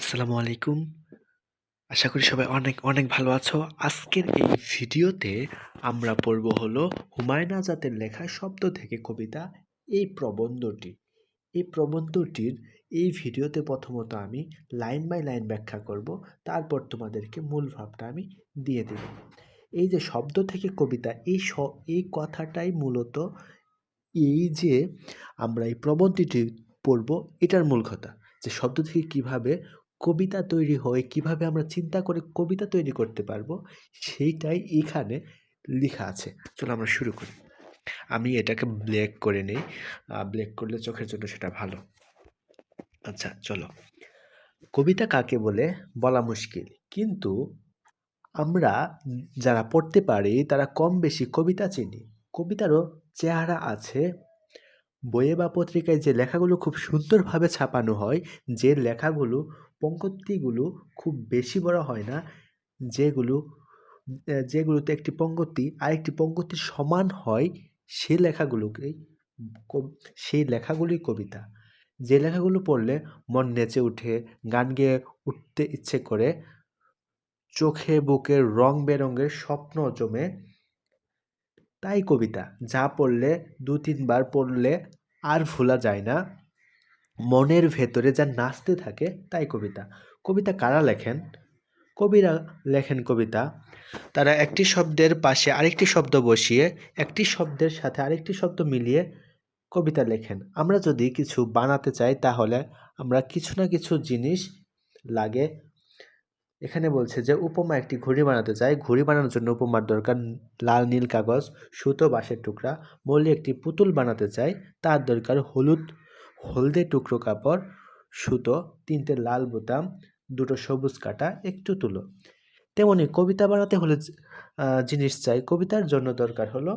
আসসালামু আলাইকুম। আশা করি সবাই অনেক অনেক ভালো আছো। আজকের এই ভিডিওতে আমরা পড়ব হলো হুমায়ুন আজাদের লেখা শব্দ থেকে কবিতা, এই প্রবন্ধটি। এই প্রবন্ধটির এই ভিডিওতে প্রথমত আমি লাইন বাই লাইন ব্যাখ্যা করব, তারপর তোমাদেরকে মূল ভাবটা আমি দিয়ে দেব। এই যে শব্দ থেকে কবিতা, এই এই কথাটাই মূলত এই যে আমরা এই প্রবন্ধটি পড়ব, এটার মূল কথা। যে শব্দ থেকে কীভাবে কবিতা তৈরি হয়, কীভাবে আমরা চিন্তা করে কবিতা তৈরি করতে পারব, সেইটাই এখানে লেখা আছে। চলো আমরা শুরু করি। আমি এটাকে ব্ল্যাক করে নিই। ব্ল্যাক করলে চোখের জন্য সেটা ভালো। আচ্ছা চলো। কবিতা কাকে বলে? বলা মুশকিল। কিন্তু আমরা যারা পড়তে পারি, তারা কম বেশি কবিতা চিনি। কবিতারও চেহারা আছে। বইয়ে বা পত্রিকায় যে লেখাগুলো খুব সুন্দরভাবে ছাপানো হয়, যে লেখাগুলো পঙ্কক্তিগুলো খুব বেশি বড় হয় না, যেগুলো যেগুলোতে একটি পঙ্কতি আরেকটি পঙ্কতির সমান হয় সে লেখাগুলোকেই সেই লেখাগুলোই কবিতা। যে লেখাগুলো পড়লে মন নেচে উঠে, গান গেয়ে উঠতে ইচ্ছে করে, চোখে বুকে রং বেরঙের স্বপ্ন জমে, তাই কবিতা। যা পড়লে দু তিনবার পড়লে আর ভোলা যায় না। মনের ভেতরে যা নাচতে থাকে, তাই কবিতা। কবিতা কারা লেখেন? কবিরা লেখেন কবিতা। তারা একটি শব্দের পাশে আরেকটি শব্দ বসিয়ে, একটি শব্দের সাথে আরেকটি শব্দ মিলিয়ে কবিতা লেখেন। আমরা যদি কিছু বানাতে চাই, তাহলে আমরা কিছু না কিছু জিনিস লাগে। এখানে বলছে যে, উপমা একটি ঘুড়ি বানাতে চাই। ঘুড়ি বানানোর জন্য উপমার দরকার লাল নীল কাগজ, সুতো, বাঁশের টুকরা। মৌলি একটি পুতুল বানাতে চাই। তার দরকার হলুদ হলদে টুকরো কাপড়, সুতো, তিনটে লাল বোতাম, দুটো সবুজ কাটা, একটু তুলো। তেমনি কবিতা বানাতে হলে জিনিস চাই। কবিতার জন্য দরকার হলো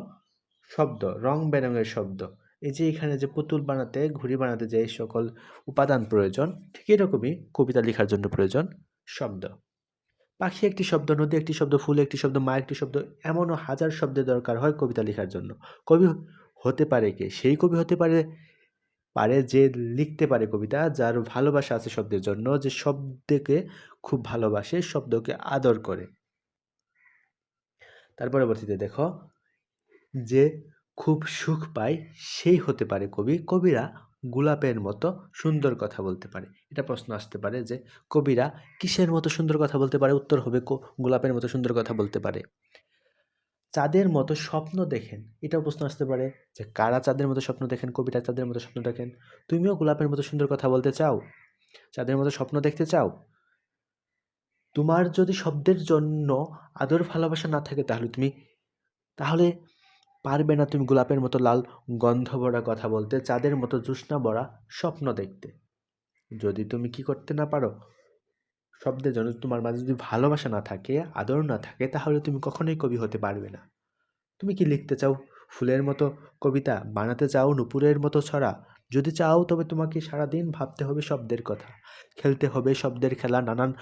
শব্দ, রং বেরঙের শব্দ। এই যে এখানে যে পুতুল বানাতে, ঘুড়ি বানাতে যে সকল উপাদান প্রয়োজন, ঠিক এরকমই কবিতা লেখার জন্য প্রয়োজন শব্দ। পাখি একটি শব্দ, নদী একটি শব্দ, ফুল একটি শব্দ, মা একটি শব্দ, এমনও হাজার শব্দের দরকার হয় কবিতা লেখার জন্য। কবি হতে পারে কে? সেই কবি হতে পারে পারে যে লিখতে পারে কবিতা, যার ভালোবাসা আছে শব্দের জন্য, যে শব্দকে খুব ভালোবাসে, শব্দকে আদর করে। তার পরবর্তীতে দেখো, যে খুব সুখ পায়, সেই হতে পারে কবি, কবিরা গোলাপের মতো সুন্দর কথা বলতে পারে। এটা প্রশ্ন আসতে পারে যে কবিরা কিসের মতো সুন্দর কথা বলতে পারে? উত্তর হবে গোলাপের মতো সুন্দর কথা বলতে পারে। চাঁদের মতো স্বপ্ন দেখেন। এটাও প্রশ্ন আসতে পারে যে, কারা চাঁদের মতো স্বপ্ন দেখেন? কবিরা চাঁদের মতো স্বপ্ন দেখেন? তুমিও গোলাপের মতো সুন্দর কথা বলতে চাও? চাঁদের মতো স্বপ্ন দেখতে চাও? তোমার যদি শব্দের জন্য আদর ভালোবাসা না থাকে তাহলে তুমি, তাহলে পারবে না তুমি গোলাপের মতো লাল গন্ধ ভরা কথা বলতে, চাঁদের মতো জ্যোৎস্না ভরা স্বপ্ন দেখতে। যদি তুমি কি করতে না পারো শব্দের জন্য তোমার মাঝে যদি ভালোবাসা না থাকে, আদর না থাকে, তাহলে তুমি কখনোই কবি হতে পারবে না। তুমি কি লিখতে চাও? ফুলের মতো কবিতা বানাতে চাও? নুপুরের মতো ছড়া? যদি চাও, তবে তোমাকে সারাদিন ভাবতে হবে শব্দের কথা। খেলতে হবে শব্দের খেলা, নানান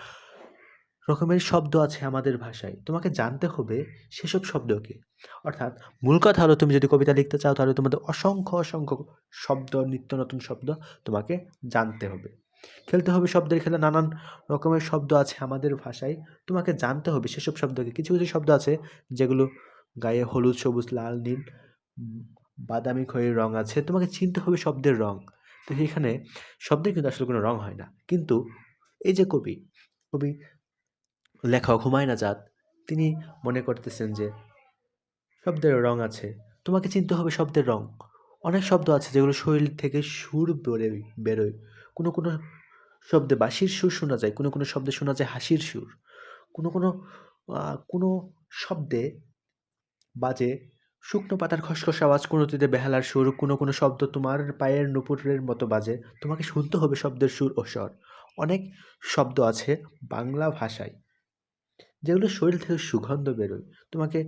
রকমের শব্দ আছে আমাদের ভাষায়। তোমাকে জানতে হবে সেসব শব্দকে। অর্থাৎ মূল কথা হলো, তুমি যদি কবিতা লিখতে চাও, তাহলে তোমাদের অসংখ্য অসংখ্য শব্দ, নিত্য নতুন শব্দ তোমাকে জানতে হবে। খেলতে হবে শব্দের খেলা, নানান রকমের শব্দ আছে আমাদের ভাষায়। তোমাকে জানতে হবে সেসব শব্দকে। কিছু কিছু শব্দ আছে যেগুলো গায়ে হলুদ, সবুজ, লাল, নীল বাদামি খয়ের রং আছে। তোমাকে চিনতে হবে শব্দের রং। তো এখানে শব্দের কিন্তু আসলে কোনো রং হয় না। কিন্তু এই যে কবি কবি লেখক হুমায়ুন আজাদ, তিনি মনে করতেছেন যে শব্দের রং আছে। তোমাকে চিনতে হবে শব্দের রং। অনেক শব্দ আছে যেগুলো শরীর থেকে সুর বেরোয় বেরোয়। কোনো কোনো শব্দে বাঁশির সুর শোনা যায়, কোনো কোনো শব্দে শোনা যায় হাসির সুর। কোনো কোনো কোনো শব্দে বাজে শুকনো পাতার খসখস আওয়াজ কোনোটিতে বেহালার সুর, কোনো কোনো শব্দ তোমার পায়ের নুপুরের মতো বাজে। তোমাকে শুনতে হবে শব্দের সুর ও স্বর। অনেক শব্দ আছে বাংলা ভাষায়, যেগুলো শরীর থেকে সুগন্ধ বেরোয়। তোমাকে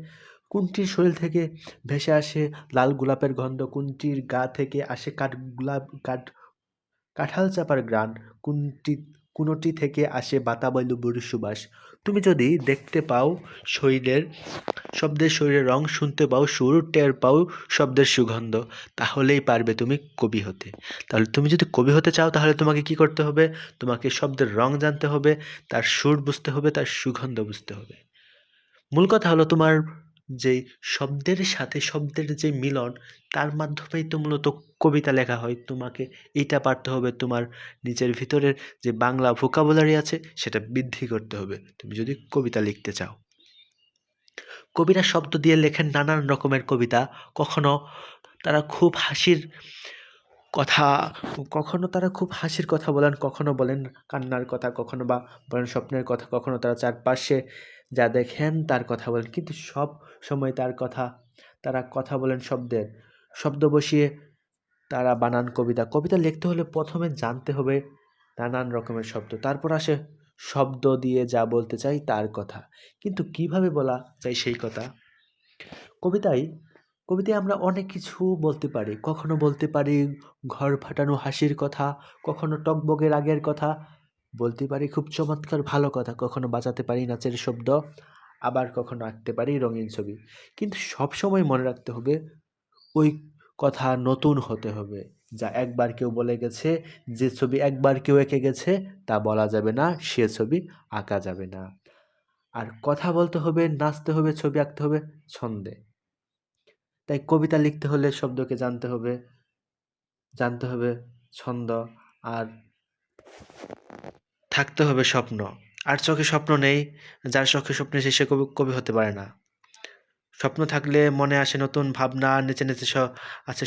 কোনটির শরীর থেকে ভেসে আসে লাল গোলাপের গন্ধ কোনটির গা থেকে আসে কাঠ গোলাপ, কাঠ কাঁঠাল চাপার গ্রান কোনটি কোনোটি থেকে আসে বাতাবৈলু বুড়ি সুবাস। তুমি যদি দেখতে পাও শরীরের শব্দের শরীরের রং, শুনতে পাও সুর, টের পাও শব্দের সুগন্ধ, তাহলেই পারবে তুমি কবি হতে। তাহলে তুমি যদি কবি হতে চাও, তাহলে তোমাকে কি করতে হবে? তোমাকে শব্দের রং জানতে হবে, তার সুর বুঝতে হবে, তার সুগন্ধ বুঝতে হবে। মূল কথা হলো তোমার যে শব্দের সাথে শব্দের যে মিলন, তার মাধ্যমেই তো মূলত কবিতা লেখা হয়। তোমাকে এটা পারতে হবে, তোমার নিজের ভিতরের যে বাংলা ভোকাবুলারি আছে, সেটা বৃদ্ধি করতে হবে। তুমি যদি কবিতা লিখতে চাও। কবিরা শব্দ দিয়ে লেখেন নানান রকমের কবিতা। কখনো তারা খুব হাসির কথা কখনো তারা খুব হাসির কথা বলেন, কখনো বলেন কান্নার কথা, কখনো বা বলেন স্বপ্নের কথা, কখনো তারা চারপাশে যা দেখেন তার কথা বলেন। কিন্তু সব সময় তার কথা, তারা কথা বলেন শব্দের। শব্দ বসিয়ে তারা বানান কবিতা। কবিতা লিখতে হলে প্রথমে জানতে হবে নানান রকমের শব্দ। তারপর আসে শব্দ দিয়ে যা বলতে চাই তার কথা। কিন্তু কীভাবে বলা যায় সেই কথা? কবিতায় কবিতায় আমরা অনেক কিছু বলতে পারি। কখনো বলতে পারি ঘর ফাটানো হাসির কথা, কখনো টকবগে রাগের কথা, বলতে পারি খুব চমৎকার ভালো কথা, কখনো বাঁচাতে পারি নাচের শব্দ, আবার কখনো আঁকতে পারি রঙিন ছবি। কিন্তু সব সময় মনে রাখতে হবে, ওই কথা নতুন হতে হবে, যা একবার কেউ বলে গেছে, যে ছবি একবার কেউ এঁকে গেছে, তা বলা যাবে না, সে ছবি আঁকা যাবে না। আর কথা বলতে হবে, নাচতে হবে, ছবি আঁকতে হবে, ছন্দে। তাই কবিতা লিখতে হলে শব্দকে জানতে হবে। জানতে হবে ছন্দ আর থাকতে হবে স্বপ্ন। আর চোখে স্বপ্ন নেই, যার চোখে স্বপ্ন নেই সে কবি কবি হতে পারে না। স্বপ্ন থাকলে মনে আসে নতুন ভাবনা, নেচে নেচে স, আছে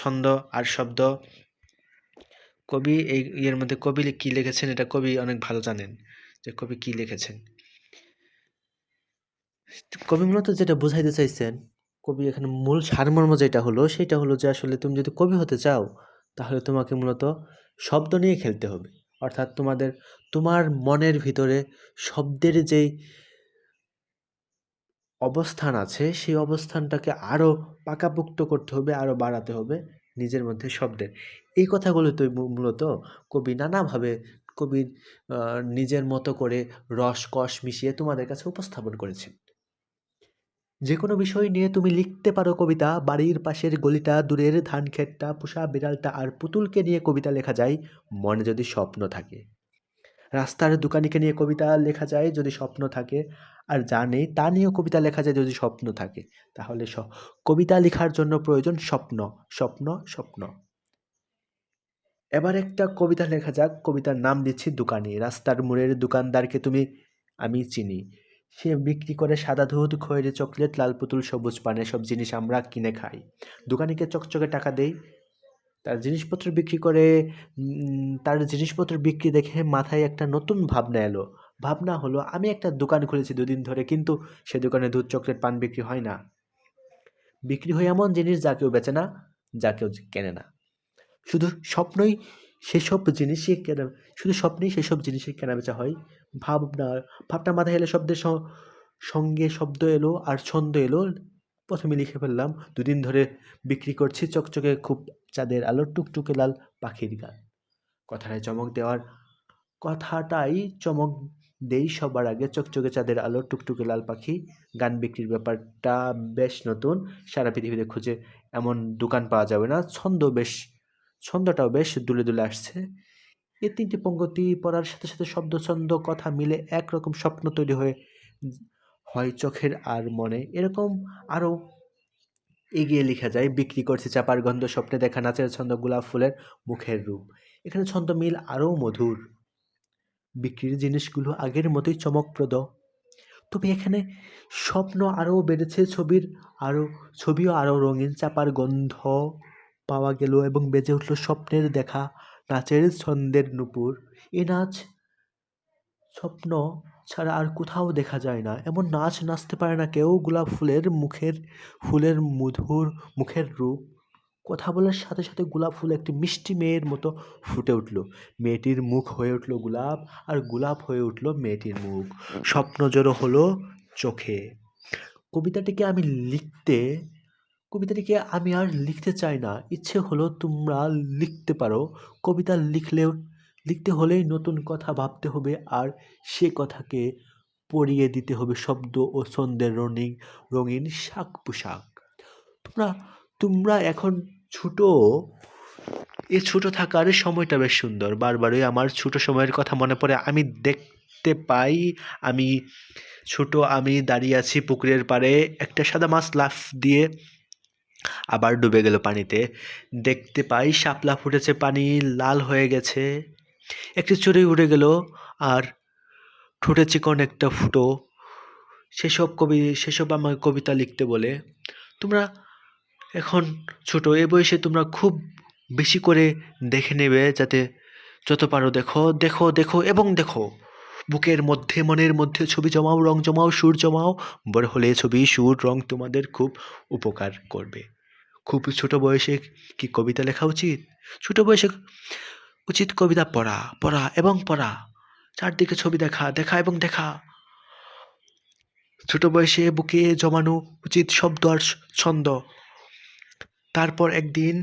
ছন্দ আর শব্দ। কবি এই ইয়ের মধ্যে কবি কি লিখেছেন এটা কবি অনেক ভালো জানেন, যে কবি কি লিখেছেন। কবি মূলত যেটা বোঝাইতে চাইছেন কবি এখানে মূল সারমর্ম যেটা হলো সেটা হলো যে আসলে তুমি যদি কবি হতে চাও তাহলে তোমাকে মূলত শব্দ নিয়ে খেলতে হবে। অর্থাৎ তোমাদের তোমার মনের ভিতরে শব্দের যেই অবস্থান আছে সেই অবস্থানটাকে আরও পাকাপোক্ত করতে হবে আরও বাড়াতে হবে নিজের মধ্যে শব্দের। এই কথাগুলো তো মূলত কবি নানাভাবে কবি আহ, নিজের মতো করে রস কষ মিশিয়ে তোমাদের কাছে উপস্থাপন করেছেন। যে কোনো বিষয় নিয়ে তুমি লিখতে পারো কবিতা, বাড়ির পাশের গলিটা, দূরের ধান ক্ষেতটা পোষা বিড়ালটা আর পুতুলকে নিয়ে কবিতা লেখা যায়, মনে যদি স্বপ্ন থাকে। রাস্তার দোকানিকে নিয়ে কবিতা লেখা যায় যদি স্বপ্ন থাকে, আর যা নেই তা নিয়েও কবিতা লেখা যায় যদি স্বপ্ন থাকে। তাহলে কবিতা লেখার জন্য প্রয়োজন স্বপ্ন স্বপ্ন স্বপ্ন। এবার একটা কবিতা লেখা যাক, কবিতার নাম দিচ্ছি দোকানি। রাস্তার মোড়ের দোকানদারকে তুমি, আমি চিনি। সে বিক্রি করে সাদা দুধ, খয়েরি চকলেট, লাল পুতুল, সবুজ পানে সব জিনিস আমরা কিনে খাই। দোকানিকে চকচকে টাকা দেই। তার জিনিসপত্র বিক্রি করে তার জিনিসপত্র বিক্রি দেখে মাথায় একটা নতুন ভাবনা এলো। ভাবনা হলো, আমি একটা দোকান খুলেছি দুদিন ধরে, কিন্তু সে দোকানে দুধ, চকলেট, পান বিক্রি হয় না। বিক্রি হয় এমন জিনিস যা কেউ বেচে না, যা কেউ কেনে না। শুধু স্বপ্নই সেসব জিনিসই কেনা, শুধু স্বপ্নেই সেসব জিনিসের কেনা বেচা হয়। ভাবনা ভাবনা মাথায় এলে শব্দের সঙ্গে শব্দ এলো আর ছন্দ এলো। প্রথমে লিখে ফেললাম, দুদিন ধরে বিক্রি করছি চকচকে খুব চাঁদের আলো, টুকটুকে লাল পাখির গান। কথাটায় চমক দেওয়ার, কথাটাই চমক দেই সবার আগে চকচকে চাঁদের আলো, টুকটুকে লাল পাখি। গান বিক্রির ব্যাপারটা বেশ নতুন, সারা পৃথিবীতে খুঁজে এমন দোকান পাওয়া যাবে না। ছন্দ বেশ ছন্দটাও বেশ দুলে দুলে আসছে। এই তিনটি পঙ্গতি পড়ার সাথে সাথে শব্দ, ছন্দ, কথা মিলে একরকম স্বপ্ন তৈরি হয়ে হয় চোখের আর মনে। এরকম আরও এগিয়ে লেখা যায়, বিক্রি করছে চাপার গন্ধ, স্বপ্নে দেখা নাচের ছন্দ, গোলাপ ফুলের মুখের রূপ। এখানে ছন্দ মিল আরও মধুর। বিক্রির জিনিসগুলো আগের মতোই চমকপ্রদ। তবে এখানে স্বপ্ন আরও বেড়েছে, ছবির আরও, ছবিও আরও রঙিন, চাপার গন্ধ পাওয়া গেল এবং বেজে উঠল স্বপ্নের দেখা, নাচের ছন্দের নূপুর। এ নাচ স্বপ্ন ছাড়া আর কোথাও দেখা যায় না। এমন নাচ নাচতে পারে না কেউ। গোলাপ ফুলের মুখের, ফুলের মধুর মুখের রূপ। কথা বলার সাথে সাথে গোলাপ ফুল একটি মিষ্টি মেয়ের মতো ফুটে উঠল। মেয়েটির মুখ হয়ে উঠল গোলাপ আর গোলাপ হয়ে উঠল মেয়েটির মুখ। স্বপ্ন জড়ো হলো চোখে। কবিতাটিকে আমি লিখতে কবিতাটিকে আমি আর লিখতে চাই না। ইচ্ছে হলো তোমরা লিখতে পারো। কবিতা লিখলেও, লিখতে হলেই নতুন কথা ভাবতে হবে আর সে কথাকে পরিয়ে দিতে হবে শব্দ ও ছন্দের রঙিন রঙিন শাক পোশাক তোমরা তোমরা এখন ছোট। এই ছোট থাকার সময়টা বেশ সুন্দর। বারবারই আমার ছোট সময়ের কথা মনে পড়ে। আমি দেখতে পাই, আমি ছোট, আমি দাঁড়িয়ে আছি পুকুরের পাড়ে। একটা সাদা মাছ লাফ দিয়ে আবার ডুবে গেল পানিতে। দেখতে পাই শাপলা ফুটেছে, পানি লাল হয়ে গেছে। একটি চড়ুই উড়ে গেল আর ঠোঁটে চিকন একটা ফুটো। সেসব কবি, সেসব আমার কবিতা লিখতে বলে। তোমরা এখন ছোট, এ বয়সে তোমরা খুব বেশি করে দেখে নেবে যাতে যত পারো দেখো দেখো দেখো এবং দেখো। বুকের মধ্যে, মনের মধ্যে ছবি জমাও, রং জমাও, সুর জমাও, বড় হলে ছবি, সুর, রং তোমাদের খুব উপকার করবে। খুব ছোট বয়সে কি কবিতা লেখা উচিত? ছোট বয়সে উচিত কবিতা পড়া পড়া এবং পড়া। চারদিকে ছবি দেখা দেখা এবং দেখা। ছোট বয়সে বুকে জমানো উচিত শব্দ আর ছন্দ। তারপর একদিন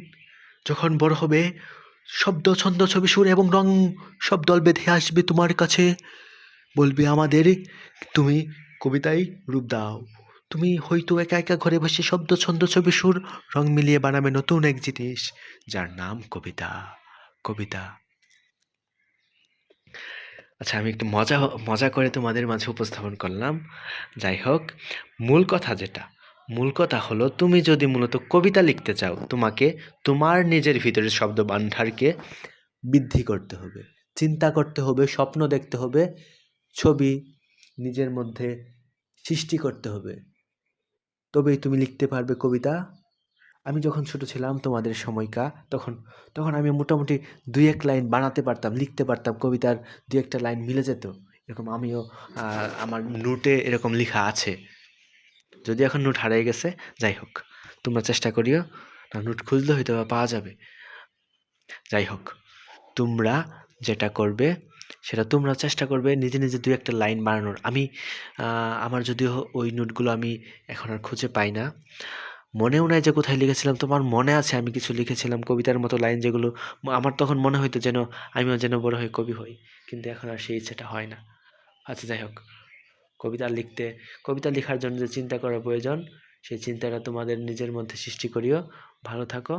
যখন বড় হবে, শব্দ, ছন্দ, ছবি, সুর এবং রং সব দল বেঁধে আসবে তোমার কাছে। বলবে আমাদের, তুমি কবিতায় রূপ দাও। তুমি হয়তো একা একা ঘরে বসে শব্দ ছন্দ ছবি সুর রং মিলিয়ে বানাবে নতুন এক জিনিস, যার নাম কবিতা। কবিতা। আচ্ছা আমি একটু মজা মজা করে তোমাদের মাঝে উপস্থাপন করলাম। যাই হোক, মূল কথা যেটা, মূল কথা হলো তুমি যদি মূলত কবিতা লিখতে চাও, তোমাকে তোমার নিজের ভিতরের শব্দ ভাণ্ডারকে বৃদ্ধি করতে হবে, চিন্তা করতে হবে, স্বপ্ন দেখতে হবে, ছবি নিজের মধ্যে সৃষ্টি করতে হবে। তবেই তুমি লিখতে পারবে কবিতা। আমি যখন ছোট ছিলাম তোমাদের সময়কা, তখন তখন আমি মোটামুটি দুই এক লাইন বানাতে পারতাম, লিখতে পারতাম, কবিতার দুই একটা লাইন মিলে যেত। এরকম আমিও আমার নোটে এরকম লেখা আছে। যদি এখন নোট হারিয়ে গেছে, যাই হোক, তোমরা চেষ্টা করিও, না নোট খুঁজলে হয়তো পাওয়া যাবে। যাই হোক, তোমরা যেটা করবে সেটা তোমরা চেষ্টা করবে নিজে নিজে দুই একটা লাইন বানানোর। আমি আমার যদিও ওই নোটগুলো আমি এখন আর খুঁজে পাই না। মনেও নাই যে কোথায় লিখেছিলাম। তোমার মনে আছে আমি কিছু লিখেছিলাম কবিতার মতো লাইন যেগুলো আমার তখন মনে হইতো যেন আমিও যেন বড় হয়ে কবি হই। কিন্তু এখন আর সেই ইচ্ছেটা হয় না। আচ্ছা যাই হোক। কবিতা লিখতে, কবিতা লেখার জন্য যে চিন্তা করা প্রয়োজন, সেই চিন্তাটা তোমাদের নিজের মধ্যে সৃষ্টি করিও। ভালো থাকো।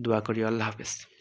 দোয়া করিও। আল্লাহ হাফেজ।